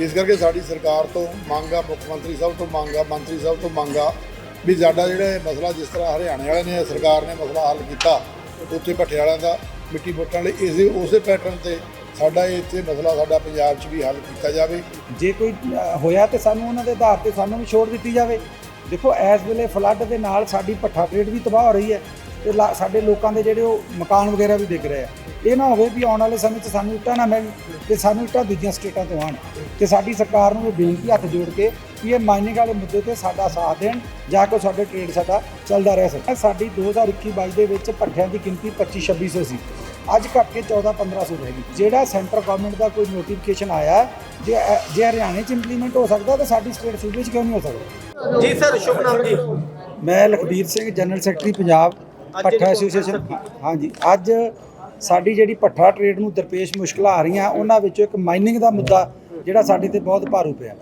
ਇਸ ਕਰਕੇ ਸਾਡੀ ਸਰਕਾਰ ਤੋਂ ਮੰਗ ਆ, ਮੁੱਖ ਮੰਤਰੀ ਸਾਹਿਬ ਤੋਂ ਮੰਗ ਆ, ਮੰਤਰੀ ਸਾਹਿਬ ਤੋਂ ਮੰਗ ਆ ਵੀ ਸਾਡਾ ਜਿਹੜਾ ਮਸਲਾ ਜਿਸ ਤਰ੍ਹਾਂ ਹਰਿਆਣੇ ਵਾਲਿਆਂ ਨੇ, ਸਰਕਾਰ ਨੇ ਮਸਲਾ ਹੱਲ ਕੀਤਾ, ਉੱਥੇ ਭੱਠੇ ਵਾਲਿਆਂ ਦਾ ਮਿੱਟੀ ਪੁੱਟਣ ਲਈ ਇਸੇ ਉਸੇ ਪੈਟਰਨ ਤੇ ਸਾਡਾ ਇਹ ਇੱਥੇ ਮਸਲਾ ਸਾਡਾ ਪੰਜਾਬ 'ਚ ਵੀ ਹੱਲ ਕੀਤਾ ਜਾਵੇ। ਜੇ ਕੋਈ ਹੋਇਆ ਤੇ ਸਾਨੂੰ ਉਹਨਾਂ ਦੇ ਆਧਾਰ ਤੇ ਸਾਨੂੰ ਵੀ ਛੋੜ ਦਿੱਤੀ ਜਾਵੇ। ਦੇਖੋ, ਇਸ ਵੇਲੇ ਫਲੱਡ ਦੇ ਨਾਲ ਸਾਡੀ ਭੱਠਾ ਟ੍ਰੇਡ ਵੀ ਤਬਾਹ ਹੋ ਰਹੀ ਹੈ ਤੇ ਲਾ- ਸਾਡੇ ਲੋਕਾਂ ਦੇ ਜਿਹੜੇ ਉਹ ਮਕਾਨ ਵਗੈਰਾ ਵੀ ਡਿੱਗ ਰਹੇ ਆ। ਇਹ ਨਾ ਹੋਵੇ ਵੀ ਆਉਣ ਵਾਲੇ ਸਮੇਂ 'ਚ ਸਾਨੂੰ ਇੱਟਾਂ ਨਾ ਮਿਲਣ ਤੇ ਸਾਨੂੰ ਇੱਟਾਂ ਦੂਜੀਆਂ ਸਟੇਟਾਂ ਤੋਂ ਆਉਣ। ਤੇ ਸਾਡੀ ਸਰਕਾਰ ਨੂੰ ਇਹ ਬੇਨਤੀ ਹੱਥ ਜੋੜ ਕੇ ਵੀ ਇਹ ਮਾਈਨਿੰਗ ਵਾਲੇ ਮੁੱਦੇ ਤੇ ਸਾਡਾ ਸਾਥ ਦੇਣ ਜਾਂ ਕੋ ਸਾਡੇ ਟ੍ਰੇਡ ਸਾਡਾ ਚੱਲਦਾ ਰਹਿ ਸਕੇ। ਸਾਡੀ 2021-22 ਦੇ ਵਿੱਚ ਭੱਠਿਆਂ ਦੀ ਗਿਣਤੀ 25-2600 ਸੀ ਅੱਜ ਘਟ ਕੇ 14-1500 ਰਹਿ ਗਈ। ਜਿਹੜਾ ਸੈਂਟਰ ਗਵਰਨਮੈਂਟ ਦਾ ਕੋਈ ਨੋਟੀਫਿਕੇਸ਼ਨ ਆਇਆ ਜੇ ਜੇ ਹਰਿਆਣੇ 'ਚ ਇੰਪਲੀਮੈਂਟ ਹੋ ਸਕਦਾ ਤਾਂ ਸਾਡੀ ਸਟੇਟ ਸੂਬੇ 'ਚ ਕਿਉਂ ਨਹੀਂ ਹੋ ਸਕਦਾ? ਜੀ ਸਰ ਸ਼ੁਭ ਨਾਮ ਜੀ ਮੈਂ ਲਖਬੀਰ ਸਿੰਘ ਜਨਰਲ ਸੈਕਟਰੀ ਪੰਜਾਬ ਜਿਹੜੀ ਐਸੋਸੀਏਸ਼ਨ ਹਾਂਜੀ ਅੱਜ ਸਾਡੀ ਜਿਹੜੀ ਪੱਠਾ ਟ੍ਰੇਡ ਨੂੰ ਦਰਪੇਸ਼ ਮੁਸ਼ਕਲਾਂ ਆ ਰਹੀਆਂ, ਉਹਨਾਂ ਵਿੱਚੋਂ ਇੱਕ ਮਾਈਨਿੰਗ ਦਾ ਮੁੱਦਾ ਜਿਹੜਾ ਸਾਡੇ ਤੇ ਬਹੁਤ ਭਾਰੂ ਪਿਆ।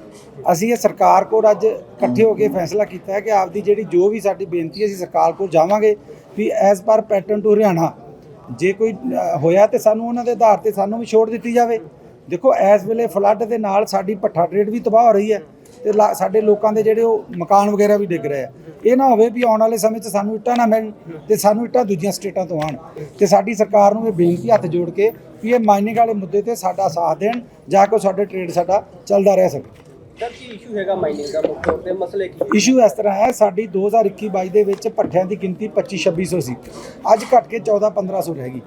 ਅਸੀਂ ਇਹ ਸਰਕਾਰ ਕੋਲ ਅੱਜ ਇਕੱਠੇ ਹੋ ਕੇ ਫੈਸਲਾ ਕੀਤਾ ਹੈ ਕਿ ਆਪਦੀ ਜਿਹੜੀ ਜੋ ਵੀ ਸਾਡੀ ਬੇਨਤੀ ਹੈ, ਅਸੀਂ ਸਰਕਾਰ ਕੋਲ ਜਾਵਾਂਗੇ ਵੀ as per pattern to Haryana, ਜੇ ਕੋਈ ਹੋਇਆ ਤੇ ਸਾਨੂੰ ਉਹਨਾਂ ਦੇ ਆਧਾਰ ਤੇ ਸਾਨੂੰ ਵੀ ਛੋੜ ਦਿੱਤੀ ਜਾਵੇ। ਦੇਖੋ, ਇਸ ਵੇਲੇ ਫਲੱਡ ਦੇ ਨਾਲ ਸਾਡੀ ਭੱਠਾ ਟ੍ਰੇਡ ਵੀ ਤਬਾਹ ਹੋ ਰਹੀ ਹੈ। ਤੇ ਸਾਡੇ ਲੋਕਾਂ ਦੇ ਜਿਹੜੇ ਉਹ ਮਕਾਨ ਵਗੈਰਾ ਵੀ ਡਿੱਗ ਰਹੇ ਆ। ਇਹ ਨਾ ਹੋਵੇ ਵੀ ਆਉਣ ਵਾਲੇ ਸਮੇਂ 'ਚ ਸਾਨੂੰ ਇੱਟਾਂ ਨਾ ਮਿਲਣ ਤੇ ਸਾਨੂੰ ਇੱਟਾਂ ਦੂਜੀਆਂ ਸਟੇਟਾਂ ਤੋਂ ਆਉਣ। ਤੇ ਸਾਡੀ ਸਰਕਾਰ ਨੂੰ ਇਹ ਬੇਨਤੀ ਹੱਥ ਜੋੜ ਕੇ ਵੀ ਇਹ ਮਾਈਨਿੰਗ ਵਾਲੇ ਮੁੱਦੇ ਤੇ ਸਾਡਾ ਸਾਥ ਦੇਣ ਜਾਂ ਕੋ ਸਾਡੇ ਟ੍ਰੇਡ ਸਾਡਾ ਚੱਲਦਾ ਰਹਿ ਸਕੇ। ਸਰ ਕੀ ਇਸ਼ੂ ਹੈਗਾ ਮਾਈਨਿੰਗ ਦਾ ਮੁੱਖ ਤੌਰ ਤੇ? ਮਸਲੇ ਕੀ ਇਸ਼ੂ ਇਸ ਤਰ੍ਹਾਂ ਹੈ ਸਾਡੀ 2021-22 ਦੇ ਵਿੱਚ ਭੱਠਿਆਂ ਦੀ ਗਿਣਤੀ 25-2600 ਸੀ ਅੱਜ ਘਟ ਕੇ 14-1500 ਰਹਿ ਗਈ।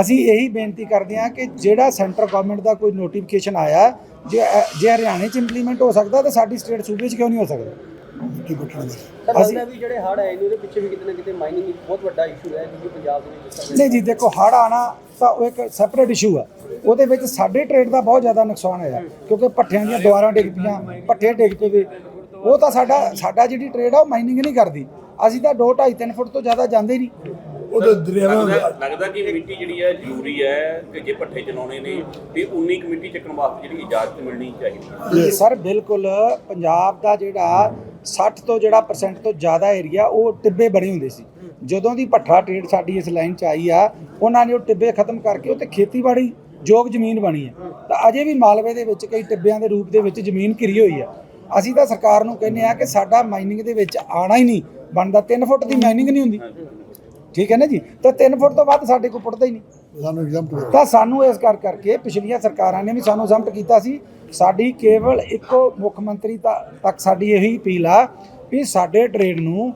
ਅਸੀਂ ਇਹੀ ਬੇਨਤੀ ਕਰਦੇ ਹਾਂ ਕਿ ਜਿਹੜਾ ਸੈਂਟਰ ਗਵਰਨਮੈਂਟ ਦਾ ਕੋਈ ਨੋਟੀਫਿਕੇਸ਼ਨ ਆਇਆ ਜੇ ਜੇ ਹਰਿਆਣੇ 'ਚ ਇੰਪਲੀਮੈਂਟ ਹੋ ਸਕਦਾ ਤਾਂ ਸਾਡੀ ਸਟੇਟ ਸੂਬੇ 'ਚ ਕਿਉਂ ਨਹੀਂ ਹੋ ਸਕਦਾ? ਅਸੀਂ- ਵੀ ਜਿਹੜੇ ਹੜ ਆਏ ਨੇ ਉਹਦੇ ਪਿੱਛੇ ਵੀ ਕਿਤੇ ਨਾ ਕਿਤੇ ਮਾਈਨਿੰਗ ਇੱਕ ਬਹੁਤ ਵੱਡਾ ਇਸ਼ੂ ਹੈ ਜਿਵੇਂ ਪੰਜਾਬ ਦੇ ਵਿੱਚ ਨਹੀਂ ਜੀ ਦੇਖੋ ਹੜ ਆਣਾ ਤਾਂ ਉਹ ਇੱਕ ਸੈਪਰੇਟ ਇਸ਼ੂ ਆ। ਉਹਦੇ ਵਿੱਚ ਸਾਡੇ ਟ੍ਰੇਡ ਦਾ ਬਹੁਤ ਜ਼ਿਆਦਾ ਨੁਕਸਾਨ ਹੋਇਆ ਕਿਉਂਕਿ ਭੱਠਿਆਂ ਦੀਆਂ ਦੁਆਰਾਂ ਡਿੱਗ ਪਈਆਂ ਭੱਠੇ ਡਿੱਗ ਪਏ ਉਹ ਤਾਂ ਸਾਡਾ ਸਾਡਾ ਜਿਹੜੀ ਟ੍ਰੇਡ ਆ ਉਹ ਮਾਈਨਿੰਗ ਨਹੀਂ ਕਰਦੀ। ਅਸੀਂ ਤਾਂ 2 2.5 3 ਫੁੱਟ ਤੋਂ ਜ਼ਿਆਦਾ ਜਾਂਦੇ ਹੀ ਨਹੀਂ ਲੱਗਦਾ ਲੱਗਦਾ ਕਿ ਮਿੱਟੀ ਜਿਹੜੀ ਹੈ ਜ਼ਰੂਰੀ ਹੈ ਕਿ ਜੇ ਪੱਠੇ ਚਲਾਉਣੇ ਨੇ ਤੇ ਉਨੀ ਕੁ ਮਿੱਟੀ ਚੱਕਣ ਵਾਸਤੇ ਜਿਹੜੀ ਇਜਾਜ਼ਤ ਮਿਲਣੀ ਚਾਹੀਦੀ ਸਰ ਬਿਲਕੁਲ ਪੰਜਾਬ ਦਾ ਜਿਹੜਾ 60 ਤੋਂ ਜਿਹੜਾ ਪਰਸੈਂਟ ਤੋਂ ਜ਼ਿਆਦਾ ਏਰੀਆ ਉਹ ਟਿੱਬੇ ਬਣੇ ਹੁੰਦੇ ਸੀ। ਜਦੋਂ ਦੀ ਭੱਠਾ ਟ੍ਰੇਡ ਸਾਡੀ ਇਸ ਲਾਈਨ 'ਚ ਆਈ ਆ ਉਹਨਾਂ ਨੇ ਉਹ ਟਿੱਬੇ ਖਤਮ ਕਰਕੇ ਉਹ ਤੇ ਖੇਤੀਬਾੜੀ ਯੋਗ ਜ਼ਮੀਨ ਬਣੀ ਹੈ। ਤਾਂ ਅਜੇ ਵੀ ਮਾਲਵੇ ਦੇ ਵਿੱਚ ਕਈ ਟਿੱਬਿਆਂ ਦੇ ਰੂਪ ਦੇ ਵਿੱਚ ਜ਼ਮੀਨ ਘਿਰੀ ਹੋਈ ਆ ਅਸੀਂ ਤਾਂ ਸਰਕਾਰ ਨੂੰ ਕਹਿੰਦੇ ਆ ਕਿ ਸਾਡਾ ਮਾਈਨਿੰਗ ਦੇ ਵਿੱਚ ਆਣਾ ਹੀ ਨਹੀਂ ਬਣਦਾ 3 ਫੁੱਟ ਦੀ ਮਾਈਨਿੰਗ ਨਹੀਂ ਹੁੰਦੀ। ਠੀਕ ਹੈ ਨਾ ਜੀ? ਤਾਂ 3 ਫੁੱਟ ਤੋਂ ਵੱਧ ਸਾਡੇ ਕੋਲ ਪੁੱਟਦਾ ਹੀ ਨਹੀਂ। ਸਾਨੂੰ ਐਗਜ਼ਾਮਪਲ ਤਾਂ ਸਾਨੂੰ ਇਸ ਕਰ ਕਰਕੇ ਪਿਛਲੀਆਂ ਸਰਕਾਰਾਂ ਨੇ ਵੀ ਸਾਨੂੰ ਜ਼ਮਟ ਕੀਤਾ ਸੀ। ਸਾਡੀ ਕੇਵਲ ਇੱਕੋ ਮੁੱਖ ਮੰਤਰੀ ਤਾ- ਤੱਕ ਸਾਡੀ ਇਹੀ ਅਪੀਲ ਆ ਵੀ ਸਾਡੇ ਟ੍ਰੇਡ ਨੂੰ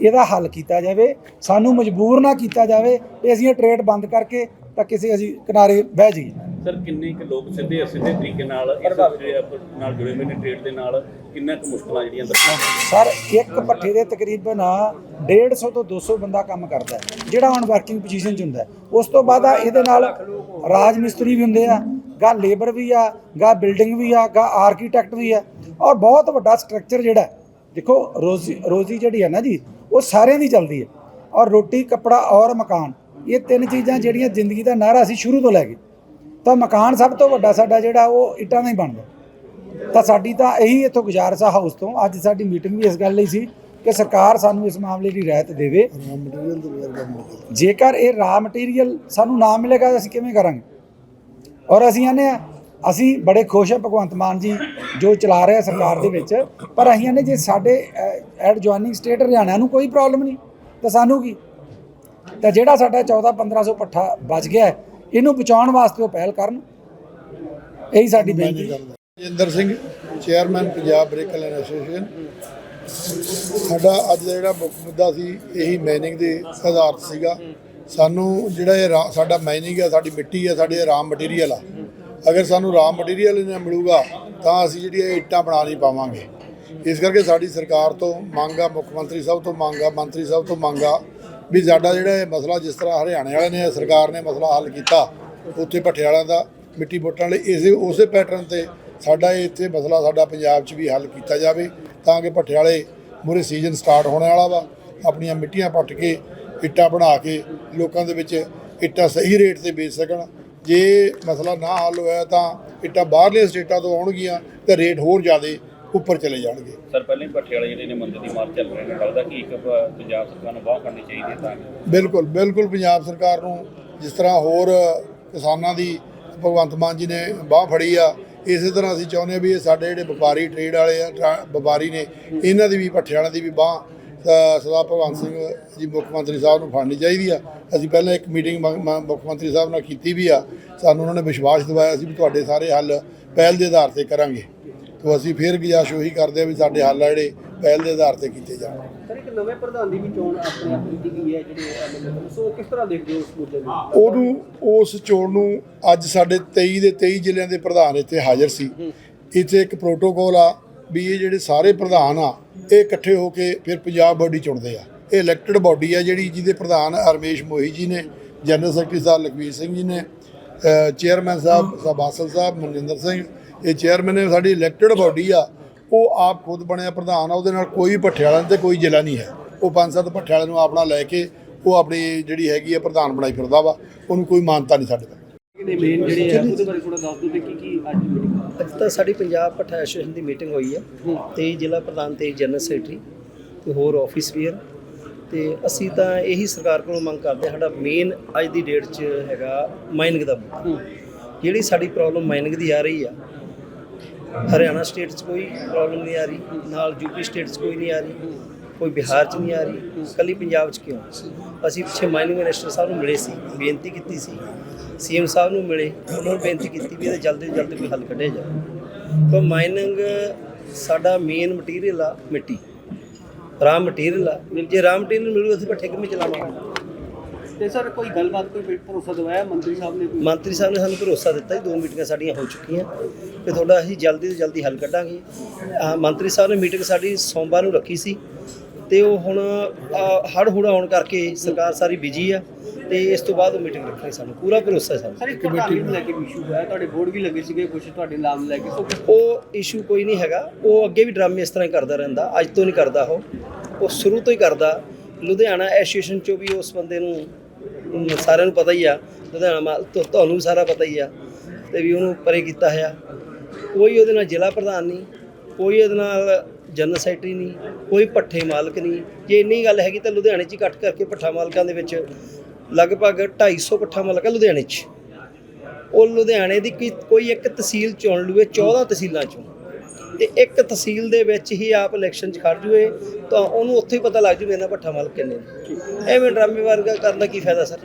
ਇਹਦਾ ਹੱਲ ਕੀਤਾ ਜਾਵੇ ਸਾਨੂੰ ਮਜਬੂਰ ਨਾ ਕੀਤਾ ਜਾਵੇ ਕਿ ਅਸੀਂ ਇਹ ਟ੍ਰੇਡ ਬੰਦ ਕਰਕੇ ਤਾਂ ਕਿਸੇ ਅਸੀਂ ਕਿਨਾਰੇ ਬਹਿ ਜਾਈਏ। ਸਰ ਕਿੰਨੇ ਕੁ ਲੋਕ ਸਿੱਧੇ ਅਸਿੱਧੇ ਤਰੀਕੇ ਨਾਲ ਇਸ ਨਾਲ ਜੁੜੇ ਹੋਏ ਨੇ ਟ੍ਰੇਡ ਦੇ ਨਾਲ ਕਿੰਨਾ ਕੁ ਮੁਸ਼ਕਲਾਂ ਜਿਹੜੀਆਂ ਦਰਸਾਈਆਂ ਸਰ ਇੱਕ ਪੱਠੇ ਦੇ ਤਕਰੀਬਨ 150 ਤੋਂ 200 ਬੰਦਾ ਕੰਮ ਕਰਦਾ ਹੈ ਜਿਹੜਾ ਹੁਣ ਵਰਕਿੰਗ ਪੋਜੀਸ਼ਨ 'ਚ ਹੁੰਦਾ। ਉਸ ਤੋਂ ਬਾਅਦ ਆ ਇਹਦੇ ਨਾਲ ਰਾਜ ਮਿਸਤਰੀ ਵੀ ਹੁੰਦੇ ਆ ਗਾ ਲੇਬਰ ਵੀ ਆ ਗਾ ਬਿਲਡਿੰਗ ਵੀ ਆ ਗਾ ਆਰਕੀਟੈਕਟ ਵੀ ਆ ਔਰ ਬਹੁਤ ਵੱਡਾ ਸਟਰਕਚਰ ਜਿਹੜਾ। ਦੇਖੋ ਰੋਜ਼ੀ ਰੋਜ਼ੀ ਜਿਹੜੀ ਹੈ ਨਾ ਜੀ ਉਹ ਸਾਰਿਆਂ ਦੀ ਚੱਲਦੀ ਹੈ ਔਰ ਰੋਟੀ ਕੱਪੜਾ ਔਰ ਮਕਾਨ ਇਹ ਤਿੰਨ ਚੀਜ਼ਾਂ ਜਿਹੜੀਆਂ ਜ਼ਿੰਦਗੀ ਦਾ ਨਾਰਾ ਸੀ ਸ਼ੁਰੂ ਤੋਂ ਲੈ ਕੇ ਤਾਂ ਮਕਾਨ ਸਭ ਤੋਂ ਵੱਡਾ ਸਾਡਾ ਜਿਹੜਾ ਉਹ ਇੱਟਾਂ ਦਾ ਹੀ ਬਣਦਾ। ਤਾਂ ਸਾਡੀ ਤਾਂ ਇਹੀ ਇੱਥੋਂ ਗੁਜ਼ਾਰਿਸ਼ ਆ ਹਾਊਸ ਤੋਂ। ਅੱਜ ਸਾਡੀ ਮੀਟਿੰਗ ਵੀ ਇਸ ਗੱਲ ਲਈ ਸੀ ਕਿ ਸਰਕਾਰ ਸਾਨੂੰ ਇਸ ਮਾਮਲੇ ਦੀ ਰਾਇਤ ਦੇਵੇ। ਜੇਕਰ ਇਹ ਰਾ ਮਟੀਰੀਅਲ ਸਾਨੂੰ ਨਾ ਮਿਲੇਗਾ ਤਾਂ ਅਸੀਂ ਕਿਵੇਂ ਕਰਾਂਗੇ? ਔਰ ਅਸੀਂ ਆਨੇ ਆ ਅਸੀਂ ਬੜੇ ਖੁਸ਼ ਹਾਂ ਭਗਵੰਤ ਮਾਨ ਜੀ ਜੋ ਚਲਾ ਰਹੇ ਸਰਕਾਰ ਦੇ ਵਿੱਚ ਪਰ ਅਸੀਂ ਆਨੇ ਜੇ ਸਾਡੇ ਐਡ ਜੁਆਇਨਿੰਗ ਸਟੇਟ ਹਰਿਆਣਾ ਨੂੰ ਕੋਈ ਪ੍ਰੋਬਲਮ ਨਹੀਂ। ਤਾਂ ਸਾਨੂੰ ਕੀ? ਤਾਂ ਜਿਹੜਾ ਸਾਡਾ 14 1500 ਪੱਠਾ ਬਚ ਗਿਆ ਇਹਨੂੰ ਬਚਾਉਣ ਵਾਸਤੇ ਉਹ ਪਹਿਲ ਕਰਨ। ਇਹੀ ਸਾਡੀ ਬੇਨਤੀ ਹੈ। Jinder Singh chairman Punjab brick kiln association. ਸਾਡਾ ਅੱਜ ਦਾ ਜਿਹੜਾ ਮੁੱਖ ਮੁੱਦਾ ਸੀ ਇਹੀ ਮਾਈਨਿੰਗ ਦੇ ਆਧਾਰਿਤ ਸੀਗਾ। ਸਾਨੂੰ ਜਿਹੜਾ ਇਹ ਸਾਡਾ ਮਾਈਨਿੰਗ ਹੈ ਸਾਡੀ ਮਿੱਟੀ ਹੈ ਸਾਡੇ ਰਾਮ ਮਟੀਰੀਅਲ ਆ। ਅਗਰ ਸਾਨੂੰ ਰਾਮ ਮਟੀਰੀਅਲ ਨਾ ਮਿਲੂਗਾ ਤਾਂ ਅਸੀਂ ਜਿਹੜੀ ਇਹ ਇੱਟਾਂ ਬਣਾ ਨਹੀਂ ਪਾਵਾਂਗੇ। ਇਸ ਕਰਕੇ ਸਾਡੀ ਸਰਕਾਰ ਤੋਂ ਮੰਗ ਆ ਮੁੱਖ ਮੰਤਰੀ ਸਾਹਿਬ ਤੋਂ ਮੰਗ ਆ ਮੰਤਰੀ ਸਾਹਿਬ ਤੋਂ ਮੰਗ ਆ ਵੀ ਸਾਡਾ ਜਿਹੜਾ ਇਹ ਮਸਲਾ ਜਿਸ ਤਰ੍ਹਾਂ ਹਰਿਆਣੇ ਵਾਲਿਆਂ ਨੇ, ਸਰਕਾਰ ਨੇ ਮਸਲਾ ਹੱਲ ਕੀਤਾ, ਉੱਥੇ ਭੱਠੇ ਦਾ, ਮਿੱਟੀ ਵੋਟਾਂ ਲਈ, ਇਸੇ, ਉਸੇ ਪੈਟਰਨ ਤੇ ਸਾਡਾ ਇੱਥੇ ਮਸਲਾ ਸਾਡਾ ਪੰਜਾਬ 'ਚ ਵੀ ਹੱਲ ਕੀਤਾ ਜਾਵੇ, ਤਾਂ ਕਿ ਭੱਠੇ ਵਾਲੇ ਮੂਰੇ ਸੀਜ਼ਨ ਸਟਾਰਟ ਹੋਣ ਵਾਲਾ ਵਾ, ਆਪਣੀਆਂ ਮਿੱਟੀਆਂ ਪੱਟ ਕੇ, ਇੱਟਾਂ ਬਣਾ ਕੇ, ਲੋਕਾਂ ਦੇ ਵਿੱਚ ਇੱਟਾਂ ਸਹੀ ਰੇਟ ਤੇ ਵੇਚ ਸਕਣ। ਜੇ ਮਸਲਾ ਨਾ ਹੱਲ ਹੋਇਆ ਤਾਂ ਇੱਟਾਂ ਬਾਹਰਲੇ ਸਟੇਟਾਂ ਤੋਂ ਆਉਣਗੀਆਂ, ਤੇ ਰੇਟ ਹੋਰ ਜ਼ਿਆਦਾ ਉੱਪਰ ਚਲੇ ਜਾਣਗੇ। ਸਰ ਪਹਿਲੇ ਪੱਠੇ ਵਾਲੇ ਜਿਹੜੇ ਨੇ ਮੰਦਰ ਦੀ ਮਾਰ ਚੱਲ ਰਹੇ ਨੇ ਲੱਗਦਾ ਕਿ ਇੱਕ ਪੰਜਾਬ ਸਰਕਾਰ ਨੂੰ ਬਾਹ ਕਰਨੀ ਚਾਹੀਦੀ ਹੈ ਤਾਂ ਬਿਲਕੁਲ ਬਿਲਕੁਲ ਪੰਜਾਬ ਸਰਕਾਰ ਨੂੰ ਜਿਸ ਤਰ੍ਹਾਂ ਹੋਰ ਕਿਸਾਨਾਂ ਦੀ ਭਗਵੰਤ ਮਾਨ ਜੀ ਨੇ ਬਾਹ ਫੜੀ ਆ ਇਸੇ ਤਰ੍ਹਾਂ ਅਸੀਂ ਚਾਹੁੰਦੇ ਹਾਂ ਵੀ ਇਹ ਸਾਡੇ ਜਿਹੜੇ ਵਪਾਰੀ ਟ੍ਰੇਡ ਵਾਲੇ ਆ ਵਪਾਰੀ ਨੇ ਇਹਨਾਂ ਦੀ ਵੀ ਭੱਠੇ ਵਾਲਿਆਂ ਦੀ ਵੀ ਬਾਹ ਸਰਦਾਰ ਭਗਵੰਤ ਸਿੰਘ ਜੀ ਮੁੱਖ ਮੰਤਰੀ ਸਾਹਿਬ ਨੂੰ ਫੜਨੀ ਚਾਹੀਦੀ ਆ। ਅਸੀਂ ਪਹਿਲਾਂ ਇੱਕ ਮੀਟਿੰਗ ਮੁੱਖ ਮੰਤਰੀ ਸਾਹਿਬ ਨਾਲ ਕੀਤੀ ਵੀ ਆ। ਸਾਨੂੰ ਉਹਨਾਂ ਨੇ ਵਿਸ਼ਵਾਸ ਦਿਵਾਇਆ ਸੀ ਵੀ ਤੁਹਾਡੇ ਸਾਰੇ ਹੱਲ ਪਹਿਲ ਦੇ ਆਧਾਰ ਤੇ ਕਰਾਂਗੇ। ਤੋਂ ਅਸੀਂ ਫਿਰ ਗੁਜ਼ਾਰਿਸ਼ ਉਹੀ ਕਰਦੇ ਆ ਵੀ ਸਾਡੇ ਹੱਲ ਆ ਜਿਹੜੇ ਪਹਿਲ ਦੇ ਆਧਾਰ ਤੇ ਕੀਤੇ ਜਾਣ। ਸਰ ਇੱਕ ਨਵੇਂ ਪ੍ਰਧਾਨ ਦੀ ਵੀ ਚੋਣ ਆਪਣੇ ਆਪ ਕੀਤੀ ਗਈ ਹੈ ਜਿਹੜੇ ਐਮਐਲਏ ਸੋ ਕਿਸ ਤਰ੍ਹਾਂ ਦੇਖਦੇ ਹੋ ਉਸ ਮੁੱਦੇ ਨੂੰ? ਉਹਨੂੰ ਉਸ ਚੋਣ ਨੂੰ ਅੱਜ ਸਾਡੇ 23 ਦੇ 23 ਜ਼ਿਲ੍ਹਿਆਂ ਦੇ ਪ੍ਰਧਾਨ ਇੱਥੇ ਹਾਜ਼ਰ ਸੀ। ਇੱਥੇ ਇੱਕ ਪ੍ਰੋਟੋਕੋਲ ਆ ਵੀ ਇਹ ਜਿਹੜੇ ਸਾਰੇ ਪ੍ਰਧਾਨ ਆ ਇਹ ਇਕੱਠੇ ਹੋ ਕੇ ਫਿਰ ਪੰਜਾਬ ਬੋਡੀ ਚੁਣਦੇ ਆ। ਇਹ ਇਲੈਕਟਡ ਬਾਡੀ ਆ ਜਿਹੜੀ ਜਿਹਦੇ ਪ੍ਰਧਾਨ ਰਮੇਸ਼ ਮੋਹੀ ਜੀ ਨੇ ਜਨਰਲ ਸੈਕਟਰੀ ਸਾਹਿਬ ਲਖਵੀਰ ਸਿੰਘ ਜੀ ਨੇ ਚੇਅਰਮੈਨ ਸਾਹਿਬ ਸਾਹਿਬ ਬਾਸਲ ਸਾਹਿਬ ਮਨਜਿੰਦਰ ਸਿੰਘ ਇਹ ਚੇਅਰਮੈਨ ਨੇ ਸਾਡੀ ਇਲੈਕਟਡ ਬਾਡੀ ਆ ਉਹ ਆਪ ਖੁਦ ਬਣਿਆ ਪ੍ਰਧਾਨ ਆ ਉਹਦੇ ਨਾਲ ਕੋਈ ਭੱਠੇ ਵਾਲਾ ਤੇ ਕੋਈ ਜ਼ਿਲ੍ਹਾ ਨਹੀਂ ਹੈ। ਉਹ ਪੰਜ ਸੱਤ ਭੱਠੇ ਵਾਲੇ ਨੂੰ ਆਪਣਾ ਲੈ ਕੇ ਉਹ ਆਪਣੀ ਜਿਹੜੀ ਹੈਗੀ ਆ ਪ੍ਰਧਾਨ ਬਣਾਈ ਫਿਰਦਾ ਵਾ ਉਹਨੂੰ ਕੋਈ ਮਾਨਤਾ ਨਹੀਂ ਸਾਡੇ ਤੱਕ। ਕਿਹੜੇ ਮੇਨ ਜਿਹੜੇ ਹੈ ਉਹਦੇ ਬਾਰੇ ਥੋੜਾ ਦੱਸ ਦਿਓ ਤੇ ਕੀ ਕੀ ਅੱਜ ਮੀਟਿੰਗ ਅੱਜ ਤਾਂ ਸਾਡੀ ਪੰਜਾਬ ਭੱਠਾ ਐਸੋਸੀਏਸ਼ਨ ਦੀ ਮੀਟਿੰਗ ਹੋਈ ਹੈ। ਤੇ ਜ਼ਿਲ੍ਹਾ ਪ੍ਰਧਾਨ ਤੇ ਜਨਰਲ ਸੈਕਟਰੀ ਤੇ ਹੋਰ ਆਫਿਸ ਵੀਅਰ ਤੇ ਅਸੀਂ ਤਾਂ ਇਹੀ ਸਰਕਾਰ ਕੋਲੋਂ ਮੰਗ ਕਰਦੇ ਹਾਂ ਸਾਡਾ ਮੇਨ ਅੱਜ ਦੀ ਡੇਟ 'ਚ ਹੈਗਾ ਮਾਈਨਿੰਗ ਦਾ ਮੁੱਦਾ। ਜਿਹੜੀ ਸਾਡੀ ਪ੍ਰੋਬਲਮ ਮਾਈਨਿੰਗ ਦੀ ਆ ਰਹੀ ਆ ਹਰਿਆਣਾ ਸਟੇਟ 'ਚ ਕੋਈ ਪ੍ਰੋਬਲਮ ਨਹੀਂ ਆ ਰਹੀ, ਨਾਲ ਯੂਪੀ ਸਟੇਟ 'ਚ ਕੋਈ ਨਹੀਂ ਆ ਰਹੀ, ਕੋਈ ਬਿਹਾਰ 'ਚ ਨਹੀਂ ਆ ਰਹੀ ਕੱਲੀ ਪੰਜਾਬ 'ਚ ਕਿਉਂ? ਅਸੀਂ ਪਿੱਛੇ ਮਾਈਨਿੰਗ ਮਿਨਿਸਟਰ ਸਾਹਿਬ ਨੂੰ ਮਿਲੇ ਸੀ, ਬੇਨਤੀ ਕੀਤੀ ਸੀ ਸੀਐਮ ਸਾਹਿਬ ਨੂੰ ਮਿਲੇ, ਉਹਨਾਂ ਨੂੰ ਬੇਨਤੀ ਕੀਤੀ ਵੀ ਇਹਦਾ ਜਲਦੀ ਤੋਂ ਜਲਦੀ ਕੋਈ ਹੱਲ ਕੱਢਿਆ ਜਾਵੇ। ਤਾਂ ਮਾਈਨਿੰਗ ਸਾਡਾ ਮੇਨ ਮਟੀਰੀਅਲ ਆ ਮਿੱਟੀ ਰਾ ਮਟੀਰੀਅਲ ਆ। ਜੇ ਰਾ ਮਟੀਰੀਅਲ ਮਿਲੂ ਅਸੀਂ ਭੱਠੇ ਕਿਵੇਂ ਚਲਾਵਾਂਗੇ। ਤੇ ਸਰ ਕੋਈ ਗੱਲਬਾਤ ਕੋਈ ਭਰੋਸਾ ਦਵਾਇਆ ਮੰਤਰੀ ਸਾਹਿਬ ਨੇ ਕੋਈ? ਮੰਤਰੀ ਸਾਹਿਬ ਨੇ ਸਾਨੂੰ ਭਰੋਸਾ ਦਿੱਤਾ ਜੀ ਦੋ ਮੀਟਿੰਗਾਂ ਸਾਡੀਆਂ ਹੋ ਚੁੱਕੀਆਂ। ਤੇ ਤੁਹਾਡਾ ਅਸੀਂ ਜਲਦੀ ਤੋਂ ਜਲਦੀ ਹੱਲ ਕੱਢਾਂਗੇ। ਮੰਤਰੀ ਸਾਹਿਬ ਨੇ ਮੀਟਿੰਗ ਸਾਡੀ ਸੋਮਵਾਰ ਨੂੰ ਰੱਖੀ ਸੀ। ਤੇ ਉਹ ਹੁਣ ਹੜ ਹੁੜਾ ਆਉਣ ਕਰਕੇ ਸਰਕਾਰ ਸਾਰੀ ਬਿਜ਼ੀ ਆ। ਤੇ ਇਸ ਤੋਂ ਬਾਅਦ ਉਹ ਮੀਟਿੰਗ ਰੱਖਾਂਗੇ ਸਾਨੂੰ ਪੂਰਾ ਭਰੋਸਾ ਹੈ ਸਾਨੂੰ। ਸਰ ਇੱਕ ਕਮੇਟੀ ਨੂੰ ਲੈ ਕੇ ਇਸ਼ੂ ਹੋਇਆ। ਤੁਹਾਡੇ ਬੋਰਡ ਵੀ ਲੱਗੇ ਸੀਗੇ ਕੁਝ ਤੁਹਾਡੇ ਨਾਮ ਲੈ ਕੇ। ਉਹ ਇਸ਼ੂ ਕੋਈ ਨਹੀਂ ਹੈਗਾ। ਉਹ ਅੱਗੇ ਵੀ ਡਰਾਮੇ ਇਸ ਤਰ੍ਹਾਂ ਹੀ ਕਰਦਾ ਰਹਿੰਦਾ। ਅੱਜ ਤੋਂ ਨਹੀਂ ਕਰਦਾ ਉਹ। ਉਹ ਸ਼ੁਰੂ ਤੋਂ ਹੀ ਕਰਦਾ। ਲੁਧਿਆਣਾ ਐਸੋਸੀਏਸ਼ਨ ਚੋਂ ਵੀ ਉਸ ਬੰਦੇ ਨੂੰ ਸਾਰਿਆਂ ਨੂੰ ਪਤਾ ਹੀ ਆ। ਲੁਧਿਆਣਾ ਮਾਲ ਤੁ- ਤੁਹਾਨੂੰ ਵੀ ਸਾਰਾ ਪਤਾ ਹੀ ਆ ਤੇ ਵੀ ਉਹਨੂੰ ਪਰੇ ਕੀਤਾ ਹੋਇਆ। ਕੋਈ ਉਹਦੇ ਨਾਲ ਜ਼ਿਲ੍ਹਾ ਪ੍ਰਧਾਨ ਨਹੀਂ, ਕੋਈ ਉਹਦੇ ਨਾਲ ਜਨਰਲ ਸੈਕਟਰੀ ਨਹੀਂ, ਕੋਈ ਪੱਠੇ ਮਾਲਕ ਨਹੀਂ। ਜੇ ਇੰਨੀ ਗੱਲ ਹੈਗੀ ਤਾਂ ਲੁਧਿਆਣੇ 'ਚ ਹੀ ਇਕੱਠ ਕਰਕੇ ਪੱਠਾ ਮਾਲਕਾਂ ਦੇ ਵਿੱਚ ਲਗਭਗ 250 ਪੱਠਾ ਮਾਲਕ ਆ ਲੁਧਿਆਣੇ 'ਚ। ਉਹ ਲੁਧਿਆਣੇ ਦੀ ਕੀ- ਕੋਈ ਇੱਕ ਤਹਿਸੀਲ ਚੁਣ ਲੂਏ 14 ਤਹਿਸੀਲਾਂ ਚੋਂ। ਤੇ ਇੱਕ ਤਹਿਸੀਲ ਦੇ ਵਿੱਚ ਹੀ ਆਪ ਇਲੈਕਸ਼ਨ 'ਚ ਖੜ ਜੂਏ ਤਾਂ ਉਹਨੂੰ ਉੱਥੇ ਹੀ ਪਤਾ ਲੱਗ ਜੂ ਇਹਨਾਂ ਭੱਠਾ ਮਾਲਕ ਕਿੰਨੇ ਨੇ। ਐਵੇਂ ਡਰਾਮੇ ਵਰਗਾ ਕਰਨ ਦਾ ਕੀ ਫਾਇਦਾ ਸਰ?